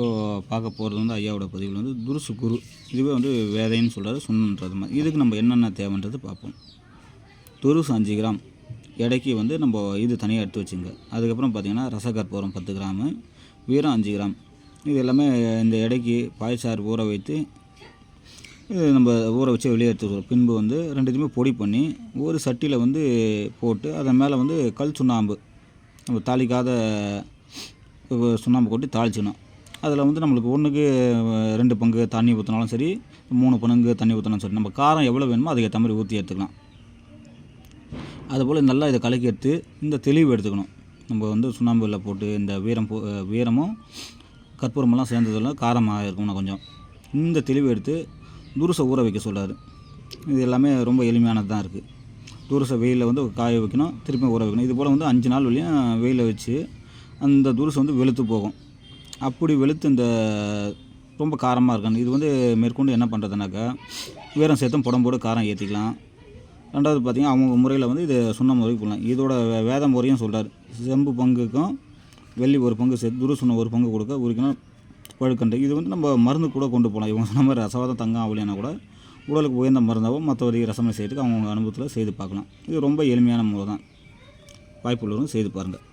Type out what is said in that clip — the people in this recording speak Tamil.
இப்போது பார்க்க போகிறது வந்து ஐயாவோட பதிவில் வந்து துருசு குரு. இதுவே வந்து வேதைன்னு சொல்கிறாரு சுண்ணன்றது மாதிரி. இதுக்கு நம்ம என்னென்ன தேவைன்றது பார்ப்போம். துருசு அஞ்சு கிராம். எடைக்கு வந்து நம்ம இது தனியாக எடுத்து வச்சுங்க. அதுக்கப்புறம் பார்த்திங்கன்னா ரசகற்பூரம் பத்து கிராமு வீரம் அஞ்சு கிராம். இது எல்லாமே இந்த எடைக்கு பாய்ச்சாறு ஊற வைத்து இது நம்ம ஊற வச்சு வெளியே எடுத்துக்கிறோம் பின்பு வந்து ரெண்டுத்தையுமே பொடி பண்ணி ஒரு சட்டியில் வந்து போட்டு அதன் மேலே வந்து கல் சுண்ணாம்பு. நம்ம தாளிக்காத சுண்ணாம்பு கொட்டி தாளிச்சிக்கணும் அதில் வந்து நம்மளுக்கு ஒன்றுக்கு ரெண்டு பங்கு தண்ணி ஊற்றினாலும் சரி மூணு பங்கு தண்ணி ஊற்றினாலும் சரி நம்ம காரம் எவ்வளோ வேணுமோ அதுக்கேற்ற மாதிரி ஊற்றி எடுத்துக்கலாம். அதுபோல் நல்லா இதை கலக்கி எடுத்து இந்த தெளிவு எடுத்துக்கணும். நம்ம வந்து சுண்ணாம்புல போட்டு இந்த வீரம் போ வீரமும் கற்பூரமெல்லாம் சேர்ந்ததெல்லாம் காரமாக இருக்கணும் கொஞ்சம். இந்த தெளிவு எடுத்து துருசை ஊற வைக்க சொல்றாரு. இது எல்லாமே ரொம்ப எளிமையானது தான் இருக்குது துருசை வெயிலில் வந்து காய வைக்கணும் திருப்பி ஊற வைக்கணும். இது போல் வந்து அஞ்சு நாள் வழியும் வெயிலில் வச்சு அந்த துருசை வந்து வெளுத்து போகும். அப்படி வெளுத்து இந்த ரொம்ப காரமாக இருக்கணும் இது வந்து மேற்கொண்டு என்ன பண்ணுறதுனாக்கா வீரம் சேர்த்தும் புடம்போடு காரம் ஏற்றிக்கலாம் ரெண்டாவது பார்த்திங்கன்னா அவங்க முறையில் வந்து இது சுண்ண முறைக்கு போடலாம். இதோட வே- வேத முறையும் சொல்கிறார் செம்பு பங்குக்கும் வெள்ளி ஒரு பங்கு சேர்த்து துரு சுண்ணம் ஒரு பங்கு கொடுக்க உரிக்கணும் பழுக்கண்டு இது வந்து நம்ம மருந்து கூட கொண்டு போகலாம் இவங்க சொன்ன மாதிரி ரசவாதம் தங்கம் ஆகலைன்னா கூட உடலுக்கு உயர்ந்த மருந்தாகவும் மற்றபடி ரசமனை செய்யறதுக்கு அவங்க அனுபவத்தில் செய்து பார்க்கலாம். இது ரொம்ப எளிமையான முறை தான். வாய்ப்புள்ளவரும் செய்து பாருங்கள்